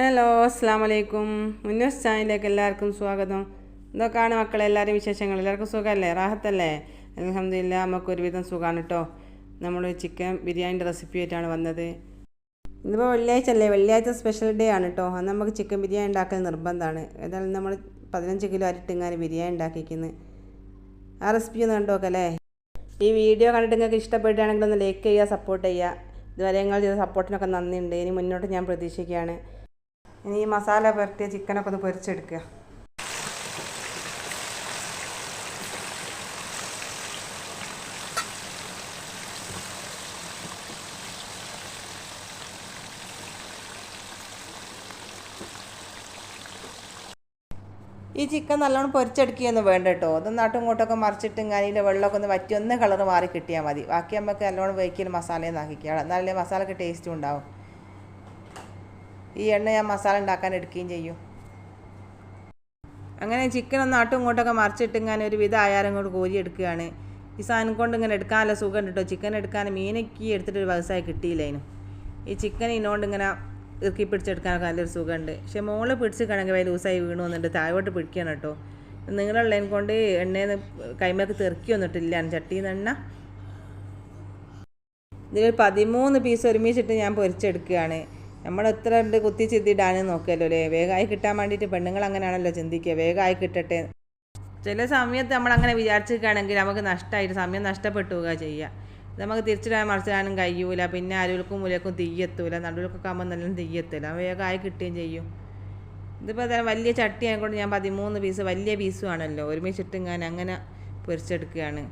Hello അസ്സാം വലൈക്കും Munoz ചാനലിലേക്ക് എല്ലാവർക്കും സ്വാഗതം. എന്തൊക്കെയാണ് മക്കളെ എല്ലാവരും വിശേഷങ്ങൾ. എല്ലാവർക്കും സുഖമല്ലേ? റാഹത്തല്ലേ? അലഹമില്ല നമുക്ക് ഒരുവിധം സുഖമാണ് കേട്ടോ നമ്മൾ ചിക്കൻ ബിരിയാണിന്റെ റെസിപ്പി ആയിട്ടാണ് വന്നത്. ഇന്നിപ്പോൾ വെള്ളിയാഴ്ച അല്ലേ വെള്ളിയാഴ്ച സ്പെഷ്യൽ ഡേ ആണ് കേട്ടോ അന്ന് നമുക്ക് ചിക്കൻ ബിരിയാണി ഉണ്ടാക്കൽ നിർബന്ധമാണ് ഏതായാലും നമ്മൾ പതിനഞ്ച് കിലോ അരിട്ടിങ്ങാൻ ബിരിയാണി ഉണ്ടാക്കിക്കുന്നത് ആ റെസിപ്പി ഒന്ന് കണ്ടു നോക്കല്ലേ? ഈ വീഡിയോ കണ്ടിട്ട് നിങ്ങൾക്ക് ഇഷ്ടപ്പെടുകയാണെങ്കിൽ ഒന്ന് ലൈക്ക് ചെയ്യുക സപ്പോർട്ട് ചെയ്യുക. ഇതുവരെ നിങ്ങൾ ചെയ്ത സപ്പോർട്ടിനൊക്കെ നന്ദിയുണ്ട്. ഇനി മുന്നോട്ട് ഞാൻ പ്രതീക്ഷിക്കുകയാണ്. ഇനി ഈ മസാല പുരട്ടിയ ചിക്കനൊക്കെ ഒന്ന് പൊരിച്ചെടുക്കുക. ഈ ചിക്കൻ നല്ലോണം പൊരിച്ചെടുക്കുകയൊന്നും വേണ്ട കേട്ടോ. അതൊന്ന് നാട്ടും ഇങ്ങോട്ടൊക്കെ മറിച്ചിട്ട് ഇങ്ങനെ വെള്ളമൊക്കെ ഒന്ന് വറ്റി ഒന്ന് കളർ മാറി കിട്ടിയാൽ മതി. ബാക്കി നമുക്ക് നല്ലോണം വയ്ക്കൽ മസാലയും ആക്കിക്കുക എന്നാലേ മസാലക്ക് ടേസ്റ്റും ഉണ്ടാവും. ഈ എണ്ണ ഞാൻ മസാല ഉണ്ടാക്കാൻ എടുക്കുകയും ചെയ്യും. അങ്ങനെ ചിക്കൻ ഒന്ന് ആട്ടും ഇങ്ങോട്ടൊക്കെ മറിച്ചിട്ട് ഇങ്ങനെ ഒരു വിധ ആയാലും ഇങ്ങോട്ട് കോരി എടുക്കുകയാണ്. ഈ സാധനം കൊണ്ട് ഇങ്ങനെ എടുക്കാനുള്ള സുഖം കേട്ടോ ചിക്കൻ എടുക്കാൻ മീനൊക്കെ എടുത്തിട്ട് ഒരു വ്യവസായം കിട്ടിയില്ല അതിന്. ഈ ചിക്കൻ ഇതിനോണ്ട് ഇങ്ങനെ ഇറുക്കി പിടിച്ചെടുക്കാനൊക്കെ നല്ലൊരു സുഖമുണ്ട്. പക്ഷെ മോൾ പിടിച്ച് കിണങ്ങി വൈ ലൂസായി വീണു വന്നിട്ട് താഴോട്ട് പിടിക്കണം കേട്ടോ നിങ്ങളുള്ളതിനെ കൊണ്ട് എണ്ണയിൽ കൈമേക്ക് തെറുക്കി വന്നിട്ടില്ല. ചട്ടിയിൽ നിന്ന് എണ്ണ. ഇതിൽ പതിമൂന്ന് പീസ് ഒരുമിച്ചിട്ട് ഞാൻ പൊരിച്ചെടുക്കുകയാണ്. നമ്മൾ എത്ര ഉണ്ട് കുത്തി ചിന്തിടാനും നോക്കിയല്ലോ അല്ലേ? വേഗമായി കിട്ടാൻ വേണ്ടിയിട്ട് പെണ്ണുങ്ങൾ അങ്ങനെയാണല്ലോ ചിന്തിക്കുക. വേഗമായി കിട്ടട്ടെ. ചില സമയത്ത് നമ്മൾ അങ്ങനെ വിചാരിച്ചിരിക്കുകയാണെങ്കിൽ നമുക്ക് നഷ്ടമായിട്ട് സമയം നഷ്ടപ്പെട്ടു പോവുക ചെയ്യുക. നമുക്ക് തിരിച്ചിടാൻ മറിച്ചിടാനും കഴിയൂല. പിന്നെ അരുവിൽക്കും മുലക്കും തീയെത്തൂല. നടുവിലൊക്കെ ആകുമ്പോൾ നല്ല തീയെത്തൂല. വേഗമായി കിട്ടുകയും ചെയ്യും. ഇതിപ്പോൾ തന്നെ വലിയ ചട്ടി ആയിക്കൊണ്ട് ഞാൻ പതിമൂന്ന് പീസ് വലിയ പീസും ആണല്ലോ. ഒരുമിച്ചിട്ട് ഞാൻ അങ്ങനെ പൊരിച്ചെടുക്കുകയാണ്.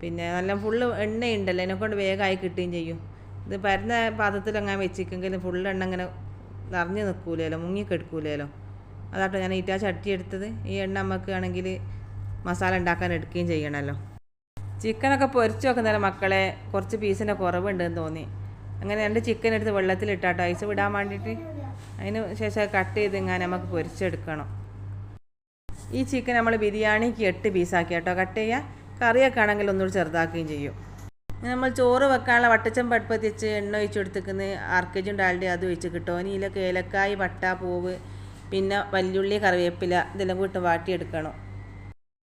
പിന്നെ നല്ല ഫുള്ള് എണ്ണയുണ്ടല്ലോ. എന്നെക്കൊണ്ട് വേഗമായി കിട്ടുകയും ചെയ്യും. ഇത് വരുന്ന പാത്രത്തിൽ അങ്ങനെ വെച്ചിക്കെങ്കിലും ഫുള്ള് എണ്ണ ഇങ്ങനെ നിറഞ്ഞു നിൽക്കൂലല്ലോ മുങ്ങിക്കെടുക്കൂലല്ലോ അതാട്ടോ ഞാൻ ഈറ്റാ ചട്ടി എടുത്തത്. ഈ എണ്ണ നമുക്ക് ആണെങ്കിൽ മസാല ഉണ്ടാക്കാൻ എടുക്കുകയും ചെയ്യണമല്ലോ ചിക്കനൊക്കെ പൊരിച്ച് വെക്കുന്നേരം മക്കളെ കുറച്ച് പീസിന്റെ കുറവുണ്ടെന്ന് തോന്നി. അങ്ങനെ രണ്ട് ചിക്കൻ എടുത്ത് വെള്ളത്തിലിട്ടാട്ടോ ഐസ് വിടാൻ വേണ്ടിയിട്ട് അതിന് ശേഷം കട്ട് ചെയ്ത് ഇങ്ങനെ നമുക്ക് പൊരിച്ചെടുക്കണം. ഈ ചിക്കൻ നമ്മൾ ബിരിയാണിക്ക് എട്ട് പീസാക്കി കേട്ടോ കട്ട് ചെയ്യുക കറിയൊക്കെ ആണെങ്കിൽ ഒന്നുകൂടി ചെറുതാക്കുകയും ചെയ്യും. നമ്മൾ ചോറ് വെക്കാനുള്ള വട്ടച്ചം അടുപ്പത്ത് വെച്ച് എണ്ണ ഒഴിച്ച് കൊടുത്തേക്കുന്നത് ആർക്കേജും ഡാലിന്റെ അത് ഒഴിച്ച് കിട്ടും. ഇനി ഇതിലൊക്കെ ഏലക്കായ് പട്ട പൂവ് പിന്നെ വല്യുള്ളി കറിവേപ്പില ഇതെല്ലാം കൂട്ട് വാട്ടിയെടുക്കണം.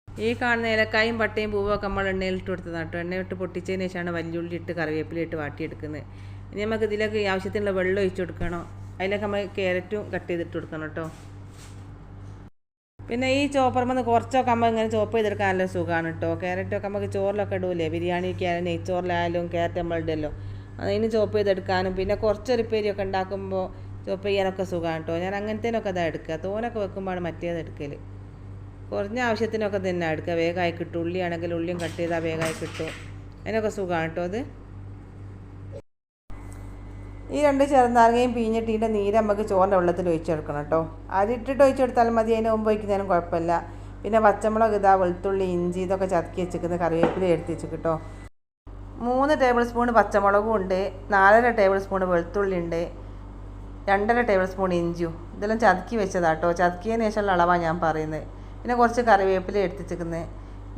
ഈ കാണുന്ന ഏലക്കായും പട്ടയും പൂവും ഒക്കെ നമ്മൾ എണ്ണയിൽ ഇട്ട് കൊടുത്തതാണ് കേട്ടോ. എണ്ണ ഇട്ട് പൊട്ടിച്ചതിന് ശേഷമാണ് വല്യുള്ളി ഇട്ട് കറിവേപ്പില ഇട്ട് വാട്ടിയെടുക്കുന്നത്. ഇനി നമുക്ക് ഇതിലേക്ക് ആവശ്യത്തിനുള്ള വെള്ളം ഒഴിച്ച് കൊടുക്കണം. അതിലൊക്കെ നമ്മൾ ക്യാരറ്റും കട്ട് ചെയ്തിട്ട് കൊടുക്കണം കേട്ടോ. പിന്നെ ഈ ചോപ്പർമെന്ന് കുറച്ചൊക്കെ നമ്മൾ ഇങ്ങനെ ചോപ്പ് ചെയ്തെടുക്കാൻ നല്ല സുഖമാണ് കേട്ടോ ക്യാരറ്റൊക്കെ നമുക്ക് ചോറിലൊക്കെ ഇടൂലേ? ബിരിയാണിക്ക് ആയാലും നെയ്ച്ചോറിലായാലും ക്യാരറ്റ് നമ്മൾ ഇടല്ലോ. അതിന് ചോപ്പ് ചെയ്തെടുക്കാനും പിന്നെ കുറച്ചൊരു പേരിയൊക്കെ ഉണ്ടാക്കുമ്പോൾ ചോപ്പ് ചെയ്യാനൊക്കെ സുഖമാണ് കേട്ടോ ഞാൻ അങ്ങനത്തേനൊക്കെ അതാ എടുക്കുക തോനൊക്കെ വെക്കുമ്പോഴാണ് മറ്റേത് എടുക്കൽ കുറഞ്ഞ ആവശ്യത്തിനൊക്കെ തന്നെ എടുക്കുക വേഗമായി കിട്ടും. ഉള്ളിയാണെങ്കിൽ ഉള്ളിയും കട്ട് ചെയ്താൽ വേഗമായി കിട്ടും. അതിനൊക്കെ സുഖമാണ് കേട്ടോ അത് ഈ രണ്ട് ചെറുനാരങ്ങയും പിഴിഞ്ഞിട്ട് ഇതിന്റെ നീര് നമുക്ക് ചോറിന്റെ വെള്ളത്തിൽ ഒഴിച്ചെടുക്കണം കേട്ടോ. അരിട്ടിട്ട് ഒഴിച്ചെടുത്താലും മതി അതിന് മുമ്പ് ഒഴിക്കുന്നതിനും കുഴപ്പമില്ല. പിന്നെ പച്ചമുളക് ഇതാ വെളുത്തുള്ളി ഇഞ്ചി ഇതൊക്കെ ചതക്കി വെച്ചിരിക്കുന്ന കറിവേപ്പില എടുത്ത് വെച്ച് കേട്ടോ മൂന്ന് ടേബിൾ സ്പൂൺ പച്ചമുളകും ഉണ്ട് നാലര ടേബിൾ സ്പൂൺ വെളുത്തുള്ളി ഉണ്ട് രണ്ടര ടേബിൾ സ്പൂൺ ഇഞ്ചിയും. ഇതെല്ലാം ചതക്കി വെച്ചതാട്ടോ ചതക്കിയതിന് ശേഷമുള്ള അളവാണ് ഞാൻ പറയുന്നത് പിന്നെ കുറച്ച് കറിവേപ്പില എടുത്തിച്ചിരിക്കുന്നത്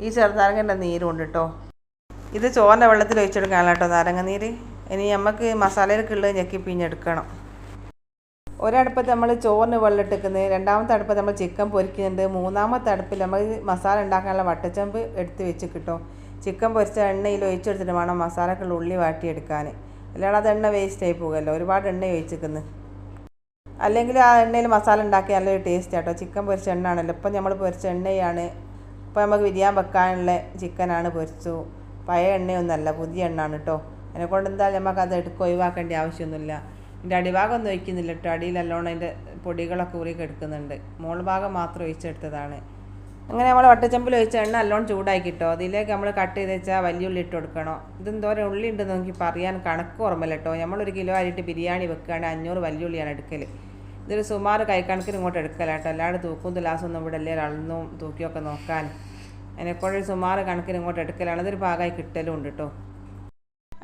ഈ ചെറുനാരങ്ങന്റെ നീരും ഉണ്ട് കേട്ടോ ഇത് ചോറിന്റെ വെള്ളത്തിൽ ഒഴിച്ചെടുക്കാനാണ് കേട്ടോ നാരങ്ങ നീര്. ഇനി നമുക്ക് മസാലയിലേക്കുള്ളത് ഞെക്കി പിഞ്ഞെടുക്കണം ഒരടുപ്പത്ത് നമ്മൾ ചോറിന് വെള്ളം ഇട്ടിക്കുന്നത് രണ്ടാമത്തെ അടുപ്പത്ത് നമ്മൾ ചിക്കൻ പൊരിക്കുന്നുണ്ട് മൂന്നാമത്തെ അടുപ്പിൽ നമ്മൾ മസാല ഉണ്ടാക്കാനുള്ള വട്ടച്ചമ്പ് എടുത്ത് വെച്ച് കിട്ടും ചിക്കൻ പൊരിച്ച എണ്ണയിൽ ഒഴിച്ചെടുത്തിട്ട് വേണം മസാലക്കുള്ള ഉള്ളി വാട്ടിയെടുക്കാൻ അല്ലാതെ അത് എണ്ണ വേസ്റ്റ് ആയി പോകുമല്ലോ ഒരുപാട് എണ്ണ ഒഴിച്ചിരിക്കുന്നത് അല്ലെങ്കിൽ ആ എണ്ണയിൽ മസാല ഉണ്ടാക്കി നല്ലൊരു ടേസ്റ്റ് ആട്ടോ. ചിക്കൻ പൊരിച്ച എണ്ണ ആണല്ലോ ഇപ്പം നമ്മൾ പൊരിച്ച എണ്ണയാണ്. ഇപ്പം നമുക്ക് വിരിയാൻ വെക്കാനുള്ള ചിക്കനാണ് പൊരിച്ചു പഴയ എണ്ണയൊന്നുമല്ല പുതിയ എണ്ണ ആണ് കേട്ടോ അതിനെക്കൊണ്ട് എന്തായാലും നമുക്ക് അത് എടുക്കുക ഒഴിവാക്കേണ്ട ആവശ്യമൊന്നുമില്ല. ഇതിന്റെ അടിഭാഗമൊന്നും ഒഴിക്കുന്നില്ല കേട്ടോ. അടിയിൽ നല്ലോണം അതിന്റെ പൊടികളൊക്കെ ഉറി എടുക്കുന്നുണ്ട് മോൾ ഭാഗം മാത്രം ഒഴിച്ചെടുത്തതാണ്. അങ്ങനെ നമ്മൾ വട്ടച്ചമ്പിൽ ഒഴിച്ച എണ്ണ നല്ലോണം ചൂടാക്കി കിട്ടോ. അതിലേക്ക് നമ്മൾ കട്ട് ചെയ്ത് വെച്ചാൽ വലിയ ഉള്ളി ഇട്ട് കൊടുക്കണം. ഇതെന്തോരം ഉള്ളി ഉണ്ടെന്ന് നോക്കി പറയാൻ കണക്ക് ഓർമ്മയില്ല കേട്ടോ. നമ്മളൊരു കിലോ അരിയിട്ട് ബിരിയാണി വെക്കുകയാണെങ്കിൽ അഞ്ഞൂറ് വലിയ ഉള്ളിയാണ് എടുക്കൽ ഇതൊരു സുമാറ് കൈക്കണക്കിന് ഇങ്ങോട്ട് എടുക്കല കേട്ടോ. അല്ലാണ്ട് തൂക്കും തുലാസൊന്നും ഇവിടെ അല്ലേ അളന്നും തൂക്കിയൊക്കെ നോക്കാൻ. അതിനെക്കൊണ്ട് സുമാറ് കണക്കിന് ഇങ്ങോട്ട് എടുക്കലാണ്. അതൊരു ഭാഗമായി കിട്ടലും ഉണ്ട് കേട്ടോ.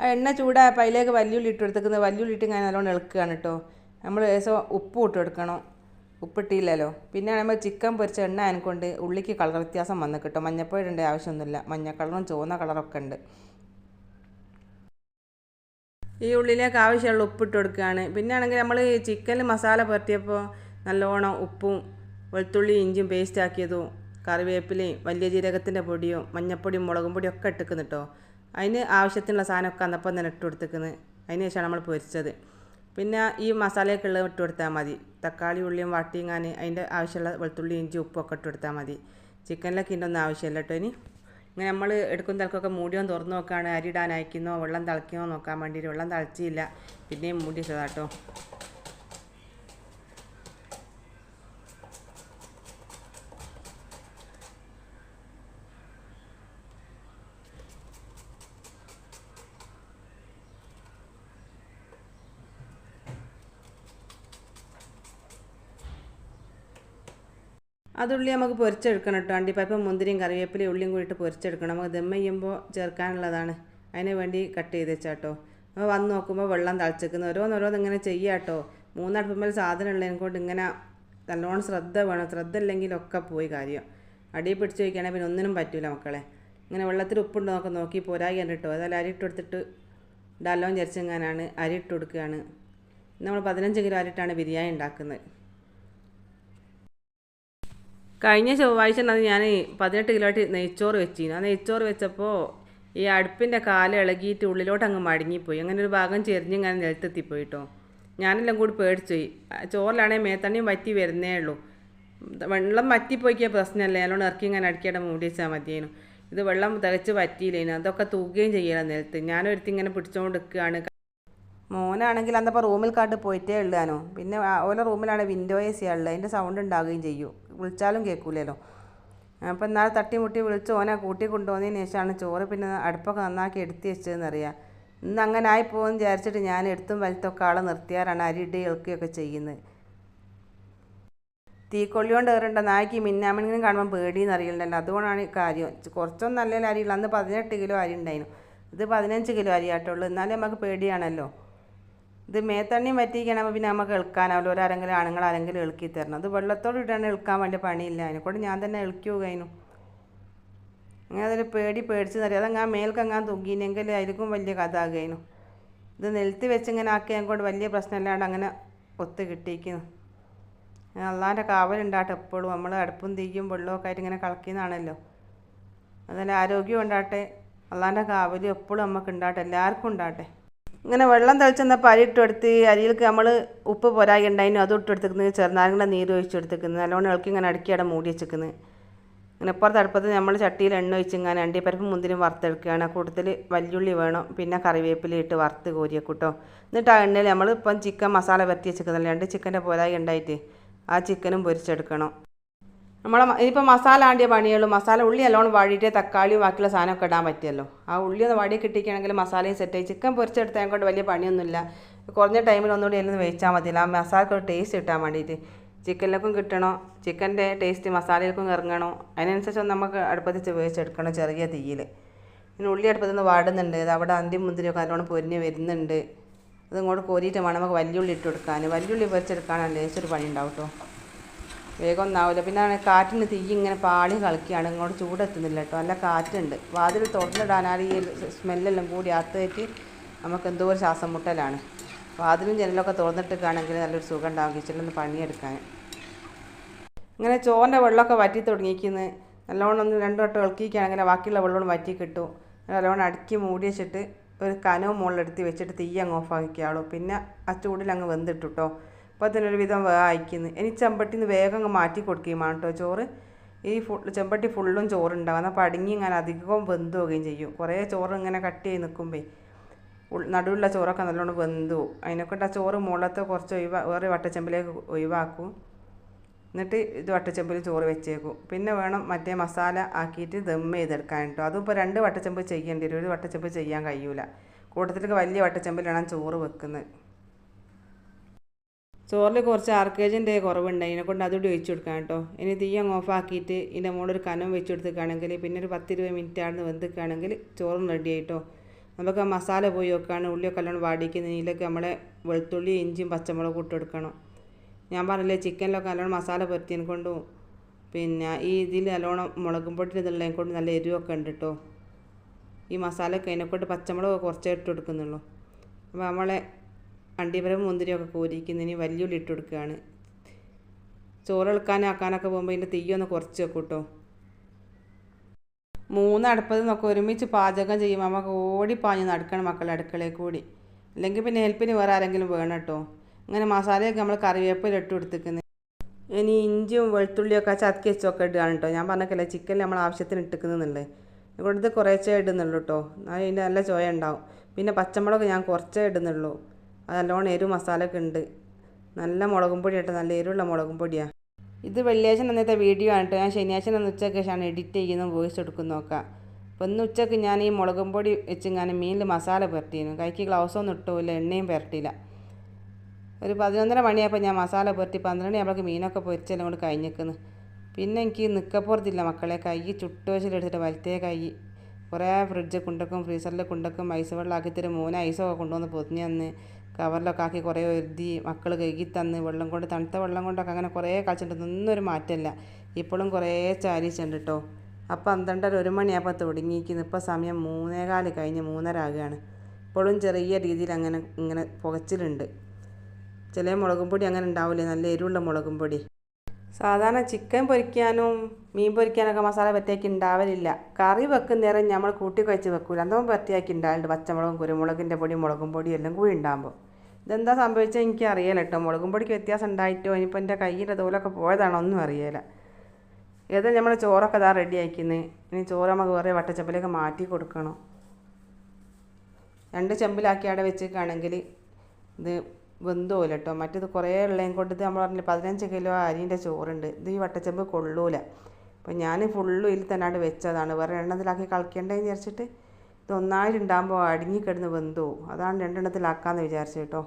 എണ്ണ ചൂടായപ്പോൾ അതിലേക്ക് വല്യുള്ളി ഇട്ട് കൊടുത്തേക്കുന്നത് വല്യുള്ളി ഇട്ട് ഞാൻ നല്ലോണം ഇളക്കുകയാണ് കേട്ടോ നമ്മൾ ലേശം ഉപ്പ് ഇട്ട് കൊടുക്കണം. ഉപ്പിട്ടില്ലല്ലോ പിന്നെ നമ്മൾ ചിക്കൻ പൊരിച്ച എണ്ണ അതിനെക്കൊണ്ട് ഉള്ളിക്ക് കളർ വ്യത്യാസം വന്ന് കിട്ടും മഞ്ഞപ്പൊടി ഇടേണ്ട ആവശ്യമൊന്നുമില്ല. മഞ്ഞ കളറും ചുവന്ന കളറൊക്കെ ഉണ്ട്. ഈ ഉള്ളിലേക്ക് ആവശ്യമുള്ള ഉപ്പിട്ട് കൊടുക്കുകയാണ്. പിന്നെ ആണെങ്കിൽ നമ്മൾ ചിക്കനിൽ മസാല പുരട്ടിയപ്പോൾ നല്ലോണം ഉപ്പും വെളുത്തുള്ളി ഇഞ്ചിയും പേസ്റ്റ് ആക്കിയതും കറിവേപ്പിലയും വലിയ ജീരകത്തിന്റെ പൊടിയും മഞ്ഞപ്പൊടിയും മുളകും പൊടിയും ഒക്കെ ഇട്ടിക്കുന്നു കേട്ടോ അതിന് ആവശ്യത്തിനുള്ള സാധനമൊക്കെ അന്നപ്പം തന്നെ ഇട്ട് കൊടുത്തേക്കുന്നത് അതിന് ശേഷമാണ് നമ്മൾ പൊരിച്ചത്. പിന്നെ ഈ മസാലയൊക്കെ ഉള്ളത് ഇട്ട് കൊടുത്താൽ മതി. തക്കാളി ഉള്ളിയും വാട്ടിങ്ങാൻ അതിന്റെ ആവശ്യമുള്ള വെളുത്തുള്ളി ഇഞ്ചി ഉപ്പൊക്കെ ഇട്ട് കൊടുത്താൽ മതി. ചിക്കനിലൊക്കെ ഇതിന്റെ ഒന്നും ആവശ്യമില്ല കേട്ടോ ഇനി. ഇങ്ങനെ നമ്മൾ എടുക്കുന്ന തിളക്കൊക്കെ മൂടിയോ തുറന്നു നോക്കുകയാണ്. അരി ഇടാൻ അയക്കുന്നോ വെള്ളം തിളയ്ക്കുന്നോ നോക്കാൻ വേണ്ടിയിട്ട് വെള്ളം തിളച്ചില്ല. പിന്നെയും മൂടി വെച്ചതാട്ടോ അതുള്ളി നമുക്ക് പൊരിച്ചെടുക്കണം കേട്ടോ. അണ്ടിപ്പരിപ്പും മുന്തിരിയും കറിവേപ്പിലയും ഉള്ളിയും കൂടിയിട്ട് പൊരിച്ചെടുക്കണം. നമുക്ക് ദം ചെയ്യുമ്പോൾ ചേർക്കാനുള്ളതാണ്. അതിന് വേണ്ടി കട്ട് ചെയ്ത് വെച്ചാട്ടോ അപ്പോൾ വന്ന് നോക്കുമ്പോൾ വെള്ളം തളിച്ചേക്കുന്ന ഓരോന്നോരോന്ന് ഇങ്ങനെ ചെയ്യാം കേട്ടോ. മൂന്നടുപ്പുമ്പോൾ സാധനം ഉള്ളതിനെ കൊണ്ട് ഇങ്ങനെ നല്ലോണം ശ്രദ്ധ വേണം. ശ്രദ്ധ ഇല്ലെങ്കിലൊക്കെ പോയി കാര്യം. അടിയിൽ പിടിച്ച് വയ്ക്കുകയാണെങ്കിൽ പിന്നെ ഒന്നിനും പറ്റില്ല മക്കളെ. ഇങ്ങനെ വെള്ളത്തിൽ ഉപ്പുണ്ടോ നോക്കി നോക്കി പോരായി കണ്ടിട്ടോ അതായത് അരി ഇട്ട് കൊടുത്തിട്ട് ഡല്ലോം ചരിച്ചെങ്ങാനാണ് അരി ഇട്ട് കൊടുക്കുകയാണ്. നമ്മൾ പതിനഞ്ച് കിലോ അരിട്ടാണ് ബിരിയാണി ഉണ്ടാക്കുന്നത്. കഴിഞ്ഞ ചൊവ്വാഴ്ച അത് ഞാൻ പതിനെട്ട് കിലോ ആയിട്ട് നെയ്ച്ചോറ് വെച്ചിരുന്നു ആ നെയ്ച്ചോറ് വെച്ചപ്പോൾ ഈ അടുപ്പിന്റെ കാൽ ഇളകിയിട്ട് ഉള്ളിലോട്ട് അങ്ങ് മടങ്ങിപ്പോയി. അങ്ങനെ ഒരു ഭാഗം ചെരിഞ്ഞ് ഇങ്ങനെ നിലത്തെത്തിപ്പോയി കേട്ടോ ഞാനെല്ലാം കൂടി പേടിച്ചു പോയി. ചോറിലാണെങ്കിൽ മേത്തണ്ണിയും വറ്റി വരുന്നേ ഉള്ളൂ. വെള്ളം വറ്റിപ്പോയിക്കിയ പ്രശ്നമല്ലേ? നല്ലോണം ഇറക്കി ഇങ്ങനെ അടിക്കേണ്ട മൂടി വെച്ചാൽ മതിയേനു. ഇത് വെള്ളം തികച്ച് വറ്റിയില്ലേനു. അതൊക്കെ തൂക്കുകയും ചെയ്യണം നിലത്ത്. ഞാനൊരുത്തി ഇങ്ങനെ പിടിച്ചുകൊണ്ട് നിൽക്കുകയാണ് മോനാണെങ്കിൽ അന്നപ്പോൾ റൂമിൽ കാട്ട് പോയിട്ടേ ഉള്ളാനോ. പിന്നെ ഓല റൂമിലാണ് വിൻഡോ എ സി ഉള്ളത് അതിന്റെ സൗണ്ട് ഉണ്ടാവുകയും ചെയ്യും. വിളിച്ചാലും കേൾക്കൂലല്ലോ. അപ്പോൾ ഇന്നാളെ തട്ടിമുട്ടി വിളിച്ച് ഓനെ കൂട്ടി കൊണ്ടുപോകുന്നതിന് ശേഷമാണ് ചോറ് പിന്നെ അടുപ്പൊക്കെ നന്നാക്കി എടുത്ത് വെച്ചതെന്നറിയാം. ഇന്ന് അങ്ങനെ ആയിപ്പോകുമെന്ന് വിചാരിച്ചിട്ട് ഞാൻ എടുത്തും വലുത്തൊക്കെ ആളെ നിർത്തിയാറാണ് അരി ഇടി ഇളക്കുകയൊക്കെ ചെയ്യുന്നത്. തീക്കൊള്ളി കൊണ്ട് കയറേണ്ട നായ്ക്ക് മിന്നാമിനും കാണുമ്പോൾ പേടിയെന്ന് അറിയില്ലല്ലോ അതുകൊണ്ടാണ് ഈ കാര്യം. കുറച്ചൊന്നും നല്ല അരിയുള്ളൂ. അന്ന് പതിനെട്ട് കിലോ അരി ഉണ്ടായിരുന്നു. ഇത് പതിനഞ്ച് കിലോ അരി ആട്ടുള്ളൂ എന്നാലും നമുക്ക് പേടിയാണല്ലോ. ഇത് മേത്തണ്ണിയും വറ്റിക്കണമ്പോൾ പിന്നെ നമുക്ക് എളുക്കാനാവില്ല ഒരാരെങ്കിലും ആണുങ്ങൾ ആരെങ്കിലും എളുക്കി തരണം. അത് വെള്ളത്തോട് ഇട്ടാണ് എളുക്കാൻ വേണ്ടി പണിയില്ല. അതിനെക്കൊണ്ട് ഞാൻ തന്നെ എളുക്കി പോകുന്നു അങ്ങനെ അതൊരു പേടി പേടിച്ച് തരും അതങ്ങാ മേൽക്കങ്ങാൻ തൂങ്ങിനെങ്കിൽ അതിലേക്കും വലിയ കഥ ആകുന്നു ഇത് നെൽത്തി വെച്ച് ഇങ്ങനെ ആക്കിയാൽ കൊണ്ട് വലിയ പ്രശ്നമില്ലാണ്ട് അങ്ങനെ ഒത്ത് കിട്ടിയിരിക്കുന്നു. അള്ളാന്റെ കാവലുണ്ടാട്ടെ എപ്പോഴും. നമ്മൾ അടുപ്പും തീയും വെള്ളമൊക്കെ ആയിട്ട് ഇങ്ങനെ കളക്കുന്നതാണല്ലോ. അതുപോലെ ആരോഗ്യം ഉണ്ടാട്ടെ അള്ളാന്റെ കാവലും എപ്പോഴും നമുക്ക് ഉണ്ടാട്ടെ എല്ലാവർക്കും ഉണ്ടാട്ടെ ഇങ്ങനെ വെള്ളം തിളച്ചെന്നപ്പോൾ അരി ഇട്ട് അരിയിലേക്ക് നമ്മൾ ഉപ്പ് പോരായി ഉണ്ടായിരുന്നു അതും ഇട്ട് എടുത്തിരിക്കുന്നത് ചെറുനാരങ്ങളുടെ നീര് ഒഴിച്ച് എടുത്തിരിക്കുന്നത് നല്ലോണം ഇളക്കി ഇങ്ങനെ അടുക്കി അവിടെ മൂടി വെച്ചിരിക്കുന്നത് ഇങ്ങനെ ഇപ്പുറത്ത് അടുപ്പത്ത് നമ്മൾ ചട്ടിയിൽ എണ്ണ ഒഴിച്ച് ഇങ്ങനെ അണ്ടിപ്പരിപ്പ് മുന്തിരിയും വറുത്തെടുക്കുകയാണ് കൂട്ടത്തിൽ വല്യുള്ളി വേണം പിന്നെ കറിവേപ്പില ഇട്ട് വറുത്ത് കോരിയക്കൂട്ടോ. എന്നിട്ട് ആ എണ്ണയിൽ നമ്മൾ ഇപ്പം ചിക്കൻ മസാല വരട്ടി വെച്ചിരിക്കുന്നില്ല രണ്ട് ചിക്കന്റെ പോരായി ഉണ്ടായിട്ട് ആ ചിക്കനും പൊരിച്ചെടുക്കണം. നമ്മളെ ഇനിയിപ്പോൾ മസാല ആണ്ടിയ പണിയുള്ളൂ. മസാല ഉള്ളി നല്ലോണം വാടിയിട്ട് തക്കാളിയും ബാക്കിയുള്ള സാധനമൊക്കെ ഇടാൻ പറ്റിയല്ലോ ആ ഉള്ളി ഒന്ന് വാടി കിട്ടിക്കുകയാണെങ്കിൽ മസാലയും സെറ്റായി ചിക്കൻ പൊരിച്ചെടുത്തതിനെ കൊണ്ട് വലിയ പണിയൊന്നുമില്ല. കുറഞ്ഞ ടൈമിൽ ഒന്നുകൂടി എല്ലാം വേവിച്ചാൽ മതിയില്ല ആ മസാലക്ക് ഒരു ടേസ്റ്റ് കിട്ടാൻ വേണ്ടിയിട്ട്. ചിക്കനിലേക്കും കിട്ടണോ? ചിക്കന്റെ ടേസ്റ്റ് മസാലയിലേക്കും ഇറങ്ങണോ? അതിനനുസരിച്ച് നമുക്ക് അടുപ്പത്ത് വെച്ച് വേവിച്ചെടുക്കണം ചെറിയ തീയിൽ. പിന്നെ ഉള്ളി അടുപ്പത്ത് നിന്ന് വാടുന്നുണ്ട്. അത് അവിടെ അന്തിയും മുന്തിരിയൊക്കെ നല്ലോണം പൊരിഞ്ഞ് വരുന്നുണ്ട്. അതിങ്ങോട്ട് കോരിയിട്ട് വേണം നമുക്ക് വലിയുള്ളി ഇട്ട് കൊടുക്കാൻ. വലിയുള്ളി പൊരിച്ചെടുക്കാനാണ് ലേശൊരു പണി ഉണ്ടാവും കേട്ടോ. വേഗം ഒന്നാവില്ല പിന്നെ കാറ്റിന് തീ ഇങ്ങനെ പാളി കളിക്കുകയാണ്. ഇങ്ങോട്ട് ചൂടെത്തുന്നില്ല കേട്ടോ. നല്ല കാറ്റുണ്ട്. വാതിൽ തുറന്നിടാനാൽ ഈ സ്മെല്ലെല്ലാം കൂടി അകത്തേറ്റ് നമുക്ക് എന്തോ ഒരു ശ്വാസം മുട്ടലാണ്. വാതിലും ജനലൊക്കെ തുറന്നിട്ടൊക്കെയാണെങ്കിൽ നല്ലൊരു സുഖം ഉണ്ടാകും കിച്ചണിലൊന്ന് പണിയെടുക്കാൻ. ഇങ്ങനെ ചോറിന്റെ വെള്ളമൊക്കെ വറ്റി തുടങ്ങിയിരിക്കുന്നത് നല്ലോണം ഒന്ന് രണ്ടു വട്ടം ഇളക്കിക്കുകയാണെങ്കിൽ ബാക്കിയുള്ള വെള്ളം വറ്റി കിട്ടും. നല്ലോണം അടുക്കി മൂടി വെച്ചിട്ട് ഒരു കനവും മുകളിലെടുത്ത് വെച്ചിട്ട് തീ അങ്ങ് ഓഫ് ഓഫാക്കിയാളും. പിന്നെ ആ ചൂടിൽ അങ്ങ് വെന്തിട്ടു കേട്ടോ അപ്പോൾ അതിനൊരു വിധം വേഗം ഇനി ചെമ്പട്ടി നിന്ന് വേഗം അങ്ങ് മാറ്റി കൊടുക്കുകയും വേണം കേട്ടോ ചോറ്. ഈ ഫുൾ ചെമ്പട്ടി ഫുള്ളും ചോറുണ്ടാവും. എന്നാൽ പടുങ്ങി ഇങ്ങനെ അധികം വെന്ത് പോവുകയും ചെയ്യും. കുറേ ചോറ് ഇങ്ങനെ കട്ട് ചെയ്ത് നിൽക്കുമ്പോൾ നടുവിലുള്ള ചോറൊക്കെ നല്ലോണം വെന്തു ആ ചോറ് മുളത്തെ കുറച്ച് ഒഴിവാ വേറെ വട്ടച്ചെമ്പിലേക്ക് ഒഴിവാക്കും. എന്നിട്ട് ഇത് വട്ടച്ചെമ്പിൽ ചോറ് വെച്ചേക്കും. പിന്നെ വേണം മറ്റേ മസാല ആക്കിയിട്ട് ദം ചെയ്തെടുക്കാൻ കേട്ടോ അതും ഇപ്പോൾ രണ്ട് വട്ടച്ചെമ്പ് ചെയ്യേണ്ടി വരും. ഒരു വട്ടച്ചെമ്പ് ചെയ്യാൻ കഴിയൂല. കൂട്ടത്തിലേക്ക് വലിയ വട്ടച്ചെമ്പിലാണ് ചോറ് വെക്കുന്നത്. ചോറിൽ കുറച്ച് ആർക്കേജിന്റെ കുറവുണ്ട്. അതിനെ കൊണ്ട് അതുകൂടി ഒഴിച്ചു കൊടുക്കാം കേട്ടോ. ഇനി തീ അങ്ങ് ഓഫാക്കിയിട്ട് ഇതിന്റെ മുകളിൽ കനം വെച്ച് കൊടുത്തിരിക്കുകയാണെങ്കിൽ പിന്നെ ഒരു പത്തിരുപത് മിനിറ്റ് ആണെന്ന് വെന്തിക്കുകയാണെങ്കിൽ ചോറും റെഡി ആയിട്ടോ നമുക്ക് ആ മസാല പോയി വെക്കുകയാണ് ഉള്ളിയൊക്കെ നല്ലോണം വാടിക്കുന്ന ഇതിലൊക്കെ നമ്മളെ വെളുത്തുള്ളി ഇഞ്ചിയും പച്ചമുളകും ഇട്ട് കൊടുക്കണം. ഞാൻ പറഞ്ഞില്ലേ ചിക്കനിലൊക്കെ നല്ലോണം മസാല പുരട്ടിയതിനെ കൊണ്ടും പിന്നെ ഈ ഇതിൽ നല്ലോണം മുളകും പൊടി ഇതുള്ളതിനെ കൊണ്ട് നല്ല എരിവൊക്കെ ഉണ്ട് കേട്ടോ ഈ മസാലയൊക്കെ അതിനെക്കൊണ്ട് പച്ചമുളക് കുറച്ചേ ഇട്ട് കൊടുക്കുന്നുള്ളൂ. അപ്പോൾ നമ്മളെ അണ്ടിപ്പരം മുന്തിരിയൊക്കെ കോരിക്കുന്നതിന് വലിയുള്ളി ഇട്ട് കൊടുക്കുകയാണ്. ചോറ് ഇളക്കാനും ആക്കാനൊക്കെ പോകുമ്പോൾ ഇതിന്റെ തീയൊന്ന് കുറച്ച് വെക്കും കേട്ടോ മൂന്ന് അടുപ്പത് നമുക്ക് ഒരുമിച്ച് പാചകം ചെയ്യുമ്പോൾ നമുക്ക് ഓടി പാഞ്ഞ് നടക്കണം മക്കളുടെ അടുക്കളയിൽ കൂടി. അല്ലെങ്കിൽ പിന്നെ ഹെൽപ്പിന് വേറെ ആരെങ്കിലും വേണം കേട്ടോ അങ്ങനെ മസാലയൊക്കെ നമ്മൾ കറിവേപ്പില ഇട്ട് കൊടുത്തിരിക്കുന്നത് ഇനി ഇഞ്ചിയും വെളുത്തുള്ളിയൊക്കെ ചതക്കി വെച്ചൊക്കെ ഇടുകയാണ് കേട്ടോ ഞാൻ പറഞ്ഞില്ല ചിക്കൻ നമ്മൾ ആവശ്യത്തിന് ഇട്ടിക്കുന്നുണ്ട് ഇവിടുത്തെ കുറേച്ചേ ഇടുന്നുള്ളൂ കേട്ടോ അതിന്റെ നല്ല ചോയ ഉണ്ടാവും. പിന്നെ പച്ചമുളക് ഞാൻ കുറച്ചേ ഇടുന്നുള്ളൂ. അത് നല്ലോണം എരു മസാല ഒക്കെ ഉണ്ട്. നല്ല മുളകും പൊടി കേട്ടോ നല്ല എരുള്ള മുളകും പൊടിയാണ് ഇത് വെള്ളിയാഴ്ച അന്നത്തെ വീഡിയോ ആണ് കേട്ടോ ഞാൻ ശനിയാഴ്ച അന്ന് ഉച്ചയ്ക്ക് ശേഷമാണ് എഡിറ്റ് ചെയ്യുന്നത് വോയിസ് എടുക്കുന്ന നോക്കാം. അപ്പോൾ ഇന്ന് ഉച്ചയ്ക്ക് ഞാൻ ഈ മുളകും പൊടി വെച്ച് ഞാൻ മീനിൽ മസാല പുരട്ടിയിരുന്നു. കൈക്ക് ഗ്ലൗസ് ഒന്നും ഇട്ടില്ല എണ്ണയും പുരട്ടിയില്ല. ഒരു പതിനൊന്നര മണിയായപ്പോൾ ഞാൻ മസാല പുരട്ടി പന്ത്രണ്ട് ആകുമ്പോഴേക്ക് മീനൊക്കെ പൊരിച്ചെല്ലാം കൊണ്ട് കഴിഞ്ഞിരിക്കുന്നു. പിന്നെ എനിക്ക് നിൽക്കപ്പുറത്തില്ല മക്കളെ. കൈ ചുട്ടുവശിലെടുത്തിട്ട് വലത്തേ കൈ. കുറേ ഫ്രിഡ്ജ് കുണ്ടക്കും ഫ്രീസറിൽ കുണ്ടക്കും ഐസ് വെള്ളം ആക്കി തരും മൂന്ന് ഐസൊക്കെ കൊണ്ടുവന്ന് പൊതിഞ്ഞ് തന്ന്. കവറിലൊക്കെ ആക്കി കുറേ ഒരുതി മക്കൾ കഴുകി തന്ന് വെള്ളം കൊണ്ട് തണുത്ത വെള്ളം കൊണ്ടൊക്കെ അങ്ങനെ കുറേ കളിച്ചിട്ടുണ്ട്. ഒന്നും ഒരു മാറ്റമില്ല. ഇപ്പോഴും കുറേ ചാരിച്ചുണ്ട് കേട്ടോ അപ്പോൾ പന്ത്രണ്ടര ഒരു മണിയപ്പോൾ തുടങ്ങിയിരിക്കുന്നു. ഇപ്പോൾ സമയം മൂന്നേകാൽ കഴിഞ്ഞ് മൂന്നര ആകുകയാണ്. ഇപ്പോഴും ചെറിയ രീതിയിൽ അങ്ങനെ ഇങ്ങനെ പുകച്ചിലുണ്ട്. ചില മുളകും പൊടി അങ്ങനെ ഉണ്ടാവില്ലേ? നല്ല എരിവുള്ള മുളകും പൊടി. സാധാരണ ചിക്കൻ പൊരിക്കാനും മീൻ പൊരിക്കാനൊക്കെ മസാല പറ്റിയാക്കി ഉണ്ടാവലില്ല കറി വെക്കുന്നേരം നമ്മൾ കൂട്ടി കഴിച്ച് വെക്കൂല. എന്തോ പറ്റിയാക്കി ഉണ്ടാവലുണ്ട് പച്ചമുളകും കുരുമുളകിന്റെ പൊടി മുളകും പൊടി എല്ലാം കൂടി ഉണ്ടാകുമ്പോൾ ഇതെന്താ സംഭവിച്ചത് എനിക്ക് അറിയില്ല കേട്ടോ മുളകും പൊടിക്ക് വ്യത്യാസം ഉണ്ടായിട്ടോ ഇനിയിപ്പോൾ എന്റെ കയ്യിന്റെ തോലൊക്കെ പോയതാണോ ഒന്നും അറിയില്ല. ഏതായാലും നമ്മൾ ചോറൊക്കെ ഇതാ റെഡി ആക്കുന്നത് ഇനി ചോറ് നമുക്ക് വേറെ വട്ടച്ചപ്പിലേക്ക് മാറ്റി കൊടുക്കണം. രണ്ട് ചെമ്പിലാക്കി അവിടെ വെച്ചേക്കാണെങ്കിൽ ഇത് വെന്തോല കേട്ടോ മറ്റേത് കുറേ ഉള്ളതും കൊണ്ട് ഇത് നമ്മൾ പറഞ്ഞില്ല പതിനഞ്ച് കിലോ അരിന്റെ ചോറുണ്ട്. ഇത് ഈ വട്ടച്ചെമ്പ് കൊള്ളൂല. അപ്പോൾ ഞാൻ ഫുള്ളും ഇതിൽ തന്നെ അവിടെ വെച്ചതാണ്. വേറെ എണ്ണത്തിലാക്കി കളിക്കേണ്ടതെന്ന് വിചാരിച്ചിട്ട് ഇത് ഒന്നായിട്ട് ഉണ്ടാകുമ്പോൾ അടിഞ്ഞി കിടന്ന് വെന്തോ. അതാണ് രണ്ടെണ്ണത്തിലാക്കാമെന്ന് വിചാരിച്ചു കേട്ടോ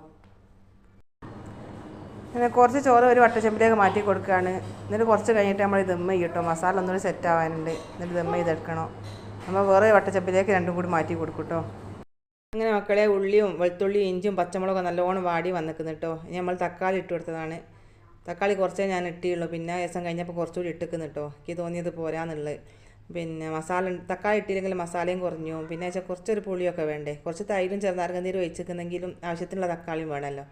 പിന്നെ കുറച്ച് ചോറ് ഒരു വട്ടച്ചെമ്പിലേക്ക് മാറ്റി കൊടുക്കുകയാണ് എന്നിട്ട് കുറച്ച് കഴിഞ്ഞിട്ട് നമ്മൾ ദമ്മ ചെയ്യട്ടോ മസാല ഒന്നുകൂടി സെറ്റ് ആവാനുണ്ട് എന്നിട്ട് ദമ്മ ചെയ്തെടുക്കണം. നമ്മൾ വേറെ വട്ടച്ചെമ്പിലേക്ക് രണ്ടും കൂടി മാറ്റി കൊടുക്കും കേട്ടോ അങ്ങനെ മക്കളെ ഉള്ളിയും വെളുത്തുള്ളിയും ഇഞ്ചും പച്ചമുളകും നല്ലോണം വാടി വന്നിക്കുന്നു കേട്ടോ ഇനി നമ്മൾ തക്കാളി ഇട്ട് കൊടുത്തതാണ്. തക്കാളി കുറച്ചേ ഞാൻ ഇട്ടിയുള്ളൂ. പിന്നെ ദിവസം കഴിഞ്ഞപ്പോൾ കുറച്ചുകൂടി ഇട്ടിക്കുന്നു കേട്ടോ എനിക്ക് തോന്നിയത് പോരാന്നുള്ളത്. പിന്നെ മസാല തക്കാളി ഇട്ടില്ലെങ്കിൽ മസാലയും കുറഞ്ഞു. പിന്നെ വെച്ചാൽ കുറച്ചൊരു പുളിയൊക്കെ വേണ്ടേ. കുറച്ച് തൈരും ചെറുനാരങ്ങനീരും ഒഴിച്ചിരിക്കുന്നെങ്കിലും ആവശ്യത്തിനുള്ള തക്കാളിയും വേണമല്ലോ.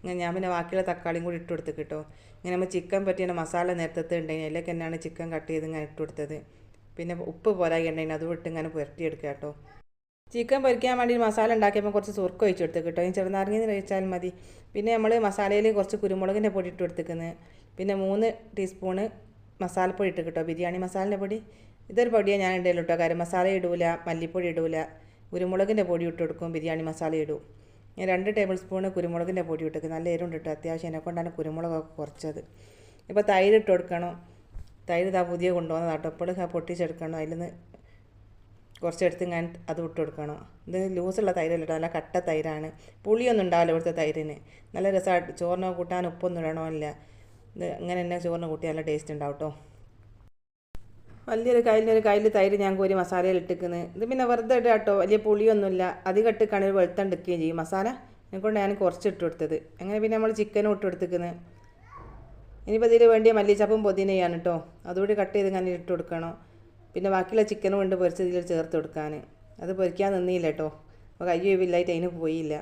ഇങ്ങനെ ഞാൻ പിന്നെ ബാക്കിയുള്ള തക്കാളിയും കൂടി ഇട്ട് കൊടുത്ത് കിട്ടോ ഇങ്ങനെ നമ്മൾ ചിക്കൻ പറ്റിയ മസാല നേരത്തെ ഉണ്ടെങ്കിൽ അതിലേക്ക് തന്നെയാണ് ചിക്കൻ കട്ട് ചെയ്ത് ഇങ്ങനെ ഇട്ട് കൊടുത്തത്. പിന്നെ ഉപ്പ് പോരായി ഉണ്ടെങ്കിൽ അതും ഇട്ട് ഇങ്ങനെ പുരട്ടിയെടുക്കുക കേട്ടോ. ചിക്കൻ പൊരിക്കാൻ വേണ്ടി മസാല ഉണ്ടാക്കിയപ്പോൾ കുറച്ച് സുർക്ക ഒഴിച്ച് കൊടുത്ത് കേട്ടോ. ഈ ചെറുനാരങ്ങ കഴിച്ചാൽ മതി. പിന്നെ നമ്മൾ മസാലയിൽ കുറച്ച് കുരുമുളകിന്റെ പൊടി ഇട്ട് കൊടുത്തിക്കുന്നത് പിന്നെ മൂന്ന് ടീസ്പൂണ് മസാലപ്പൊടി ഇട്ട് കേട്ടോ. ബിരിയാണി മസാലിന്റെ പൊടി. ഇതൊരു പൊടിയാണ് ഞാൻ ഇടയില്ല കേട്ടോ. കാര്യം മസാല ഇടൂല മല്ലിപ്പൊടി ഇടൂല. കുരുമുളകിന്റെ പൊടി ഇട്ട് കൊടുക്കും ബിരിയാണി മസാല ഇടും. ഞാൻ രണ്ട് ടേബിൾ സ്പൂണ് കുരുമുളകിന്റെ പൊടി ഇട്ടേക്ക് നല്ല എരുണ്ട് കേട്ടോ. അത്യാവശ്യം എന്നെ കൊണ്ടാണ് കുരുമുളകൊക്കെ കുറച്ചത്. ഇപ്പോൾ തൈര് ഇട്ട് കൊടുക്കണം. തൈര് ഇതാ പുതിയ കൊണ്ടുവന്നതാട്ടോ എപ്പോഴും പൊട്ടിച്ചെടുക്കണം. അതിൽ നിന്ന് കുറച്ചെടുത്ത് ഞാൻ അത് വിട്ട് കൊടുക്കണം. ഇത് ലൂസുള്ള തൈരല്ല കേട്ടോ നല്ല കട്ട തൈരാണ്. പുളിയൊന്നും ഉണ്ടാവില്ല ഇവിടുത്തെ തൈരിന്. നല്ല രസമായിട്ട് ചോറിന് കൂട്ടാൻ ഉപ്പൊന്നും ഇടണമില്ല ഇത് അങ്ങനെ തന്നെ ചോറിന് കൂട്ടി നല്ല ടേസ്റ്റ് ഉണ്ടാവും കേട്ടോ വലിയൊരു കയ്യിലൊരു കയ്യിൽ തൈര് ഞാൻ കോരി മസാലയിൽ ഇട്ടിക്കുന്നത് ഇത് പിന്നെ വെറുതെ ഇടുക കേട്ടോ വലിയ പുളിയൊന്നുമില്ല. അധികം കണിൽ ഒരു വെളുത്തണ്ടിക്കുകയും ചെയ്യും. മസാല എന്നെക്കൊണ്ട് ഞാൻ കുറച്ച് ഇട്ട് കൊടുത്തത്. അങ്ങനെ പിന്നെ നമ്മൾ ചിക്കനും ഇട്ട് കൊടുത്തിക്കുന്നത് ഇനിയിപ്പോൾ ഇതിൽ വേണ്ടിയ മല്ലിച്ചപ്പും പൊതിനയാണ് കേട്ടോ അതുകൂടി കട്ട് ചെയ്ത് ഞാൻ ഇട്ട് കൊടുക്കണം. പിന്നെ ബാക്കിയുള്ള ചിക്കനും കൊണ്ട് പൊരിച്ച് ഇതിൽ ചേർത്ത് കൊടുക്കാൻ അത് പൊരിക്കാൻ നിന്നില്ല കേട്ടോ അപ്പോൾ കൈ ഇല്ലായിട്ട് അതിന് പോയില്ല.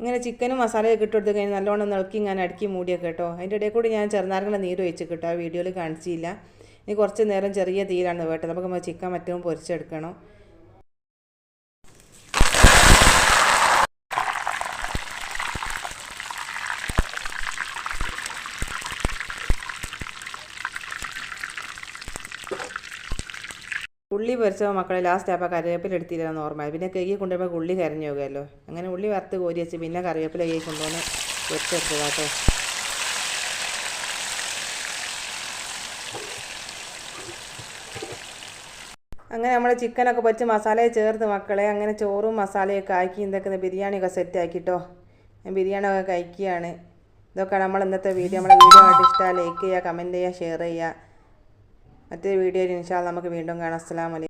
ഇങ്ങനെ ചിക്കനും മസാലയൊക്കെ ഇട്ട് കൊടുത്ത് കഴിഞ്ഞാൽ നല്ലോണം നിളക്കി ഞാൻ അടുക്കി മൂടിയൊക്കെ കേട്ടോ അതിന്റെ ഇടയിൽ കൂടി ഞാൻ ചെറുനാരങ്ങളെ നീര് ഒഴിച്ച് കിട്ടും ആ വീഡിയോയിൽ കാണിച്ചില്ല. ഇനി കുറച്ച് നേരം ചെറിയ തീരാണ് വേട്ടത് നമുക്ക് ചിക്കൻ മറ്റും പൊരിച്ചെടുക്കണം ഉള്ളി പൊരിച്ചപ്പോൾ മക്കളെ ലാസ്റ്റ് അപ്പോൾ കറിവേപ്പില എടുത്തില്ലാന്ന് ഓർമ്മയായി. പിന്നെ കൈ കൊണ്ടുപോകുമ്പോൾ ഉള്ളി കരഞ്ഞു പോകുമല്ലോ അങ്ങനെ ഉള്ളി വറുത്ത് കോരി വെച്ച് പിന്നെ കറിവേപ്പില കൈ കൊണ്ടുവന്ന് വെച്ചത് കേട്ടോ അങ്ങനെ നമ്മൾ ചിക്കനൊക്കെ പൊരിച്ച് മസാലയെ ചേർത്ത് മക്കളെ അങ്ങനെ ചോറും മസാലയൊക്കെ ആക്കി എന്തൊക്കെ ബിരിയാണിയൊക്കെ സെറ്റ് ആക്കിട്ടോ ഞാൻ ബിരിയാണിയൊക്കെ കഴിക്കുകയാണ്. ഇതൊക്കെ നമ്മൾ ഇന്നത്തെ വീഡിയോ. നമ്മുടെ വീഡിയോ ആയിട്ട് ഇഷ്ടമാണ് ലൈക്ക് ചെയ്യുക കമന്റ് ചെയ്യുക ഷെയർ ചെയ്യുക. മറ്റൊരു വീഡിയോയിൽ ഇൻഷാൽ നമുക്ക് വീണ്ടും കാണാം. അസ്സലാമലൈക്കും